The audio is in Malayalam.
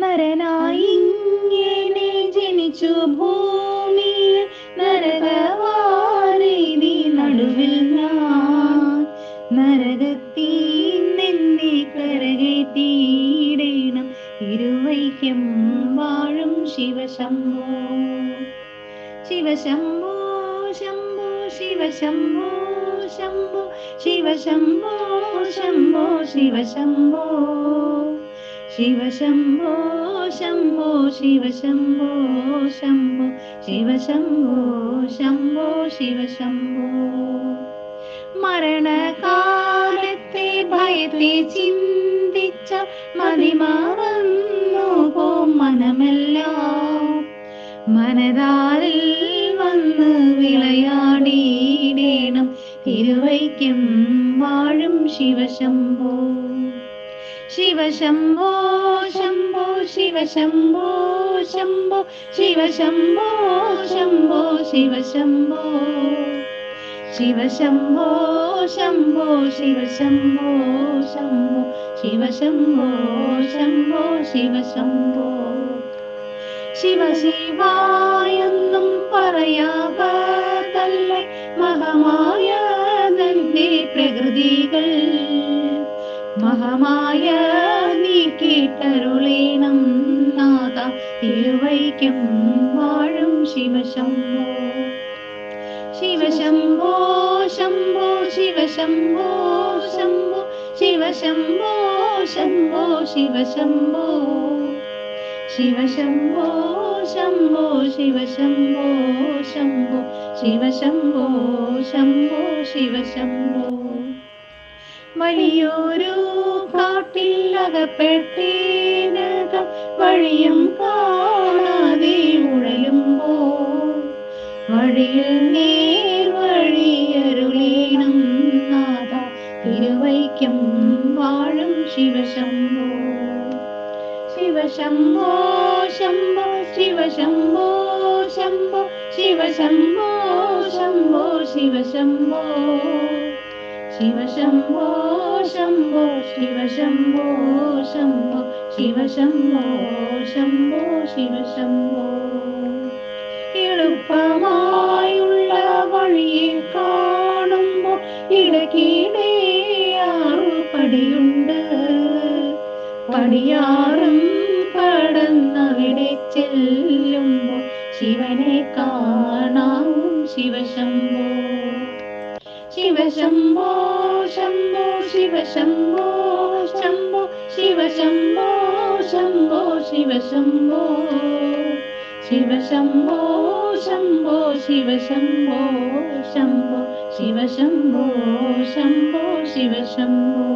നരനായി ഇങ്ങനെ ജനിച്ചു ഭൂമിയിൽ നരകവാരീതി നടുവിൽ ഞാൻ. നരകത്തീ നിന്നെ കരകേറ്റിയിടേണം ഇരുവൈക്യം വാഴും ശിവശംഭോ. ശിവശംഭോ ശംഭോ ശിവശംഭോ ശംഭോ ശിവശംഭോ ശംഭോ ശിവശംഭോ. ശിവശംഭോ ശംഭോ ശിവശംഭോ ശംഭോ ശിവശംഭോ ശംഭോ ശിവശംഭോ. മരണകാലത്തെ ഭയത്തെ ചിന്തിച്ച മതിമാറുന്നു പോ മനമെല്ലാം. മനതാരിൽ വന്ന് വിളയാടിയിടേണം തിരുവൈക്കം വാഴും ശിവശംഭോ. ശിവശംഭോ ശംഭോ ശിവശംഭോ ശംഭോ ശിവശംഭോ ശംഭോ ശിവശംഭോ. ശിവശംഭോ ശംഭോ ശിവശംഭോ ശംഭോ ശിവശംഭോ ശംഭോ ശിവശംഭോ. ശിവ ശിവായെന്നും പറയാതല്ല മഹമായ നിന്റെ പ്രകൃതികൾ. മഹമായ നീ കേട്ടരുളേണം നാഥ തിരുവൈക്കം വാഴും ശിവശംഭോ. ശിവശംഭോ ശംഭോ ശിവശംഭോ ശംഭോ ശിവശംഭോ ശംഭോ ശിവശംഭോ. ശിവശംഭോ ശംഭോ ശിവശംഭോ ശംഭോ ശിവശംഭോ ശംഭോ ശിവശംഭോ. വലിയൊരു അകപ്പെട്ടേനകം വഴിയും കാണാതെ ഉഴലുമ്പോൾ വഴിയിൽ നേർ വഴിയരുളേണം നാഥ. തിരുവൈക്കം വാഴും ശിവശംഭോ. ശിവശംഭോ ശംഭോ ശിവശംഭോ ശംഭോ ശിവശംഭോ ശംഭോ ശിവശംഭോ. ശിവശംഭോ ശംഭോ ശിവശംഭോ ശംഭോ ശിവശംഭോ ശംഭോ ശിവശംഭോ. എളുപ്പമായുള്ള വഴിയെ കാണുമ്പോൾ ഇടയ്ക്കിടെ ആറു പടിയുണ്ട് പടിയാറും കടന്നവിടെ ചെല്ലുമ്പോൾ ശിവനെ കാണാം ശിവശംഭോ. ശിവശംഭോ ശംഭോ ശിവശംഭോ ശംഭോ ശിവശംഭോ ശംഭോ ശിവശംഭോ ശിവശംഭോ ശംഭോ ശിവശംഭോ ശംഭോ ശിവശംഭോ ശംഭോ ശിവശംഭോ